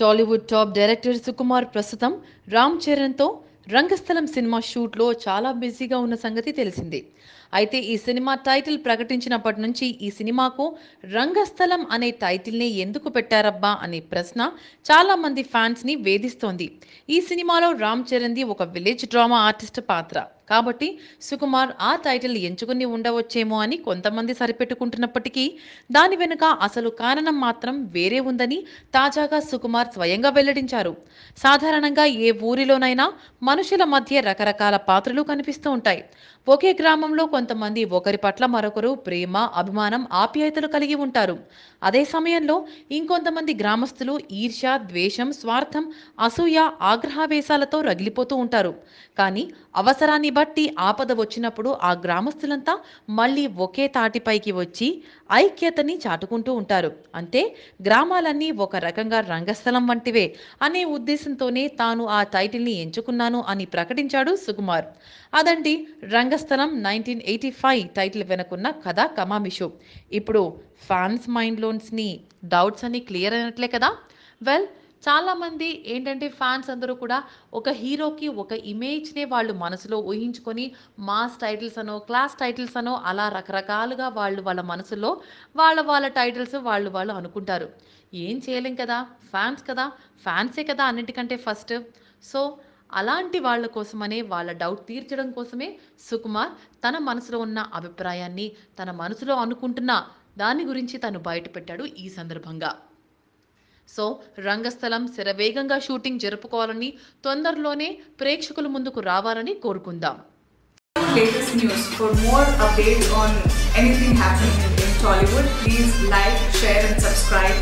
Tollywood top director Sukumar ప్రస్తుతం రామ్ చరణ్తో రంగస్థలం cinema షూట్లో చాలా బిజీగా ఉన్న సంగతి తెలిసిందే. అయితే ఈ సినిమా టైటిల్ ప్రకటించినప్పటి నుంచి ఈ సినిమాకు రంగస్థలం అనే టైటిల్ని ఎందుకు పెట్టారబ్బా అనే ప్రశ్న చాలా మంది ఫ్యాన్స్ని వేధిస్తోంది. ఈ సినిమాలో రామ్ చరణ్ది ఒక విలేజ్ డ్రామా ఆర్టిస్ట్ పాత్ర. కాబట్టి సుకుమార్ ఆ టైటిల్ ఎంచుకుని ఉండవచ్చేమో అని కొంతమంది సరిపెట్టుకుంటున్నప్పటికీ దాని వెనుక అసలు కారణం మాత్రం వేరే ఉందని తాజాగా సుకుమార్ స్వయంగా వెల్లడించారు. సాధారణంగా ఏ ఊరిలోనైనా మనుషుల మధ్య రకరకాల పాత్రలు కనిపిస్తూ ఉంటాయి. ఒకే గ్రామంలో కొంతమంది ఒకరి పట్ల మరొకరు ప్రేమ అభిమానం ఆప్యాయతలు కలిగి ఉంటారు. అదే సమయంలో ఇంకొంతమంది గ్రామస్తులు ఈర్ష్య ద్వేషం స్వార్థం అసూయ ఆగ్రహావేశాలతో రగిలిపోతూ ఉంటారు. కానీ అవసరాన్ని బట్టి ఆపద వచ్చినప్పుడు ఆ గ్రామస్తులంతా మళ్ళీ ఒకే తాటిపైకి వచ్చి ఐక్యతని చాటుకుంటూ ఉంటారు. అంటే గ్రామాలన్నీ ఒక రకంగా రంగస్థలం వంటివే అనే ఉద్దేశంతోనే తాను ఆ టైటిల్ని ఎంచుకున్నాను అని ప్రకటించాడు సుకుమార్. అదండి Rangasthalam nineteen eighty five title వెనుకున్న కథ కమామిషు. ఇప్పుడు ఫ్యాన్స్ మైండ్లోన్స్ని డౌట్స్ అని క్లియర్ అయినట్లే కదా? వెల్ చాలామంది ఏంటంటే ఫ్యాన్స్ అందరూ కూడా ఒక హీరోకి ఒక ఇమేజ్నే వాళ్ళు మనసులో ఊహించుకొని మాస్ టైటిల్స్ అనో క్లాస్ టైటిల్స్ అనో అలా రకరకాలుగా వాళ్ళు వాళ్ళ మనసులో వాళ్ళ వాళ్ళ టైటిల్స్ వాళ్ళు వాళ్ళు అనుకుంటారు. ఏం చేయలేం కదా? ఫ్యాన్స్ కదా? ఫ్యాన్సే కదా అన్నిటికంటే ఫస్ట్ సో అలాంటి వాళ్ళ కోసమనే వాళ్ళ డౌట్ తీర్చడం కోసమే సుకుమార్ తన మనసులో ఉన్న అభిప్రాయాన్ని తన మనసులో అనుకుంటున్న దాని గురించి తను బయటపెట్టాడు ఈ సందర్భంగా. సో రంగస్థలం శరవేగంగా షూటింగ్ జరుపుకోవాలని తొందరలోనే ప్రేక్షకుల ముందుకు రావాలని కోరుకుందాం latest news. For more updates on anything happening in, in Tollywood, please like, share, and subscribe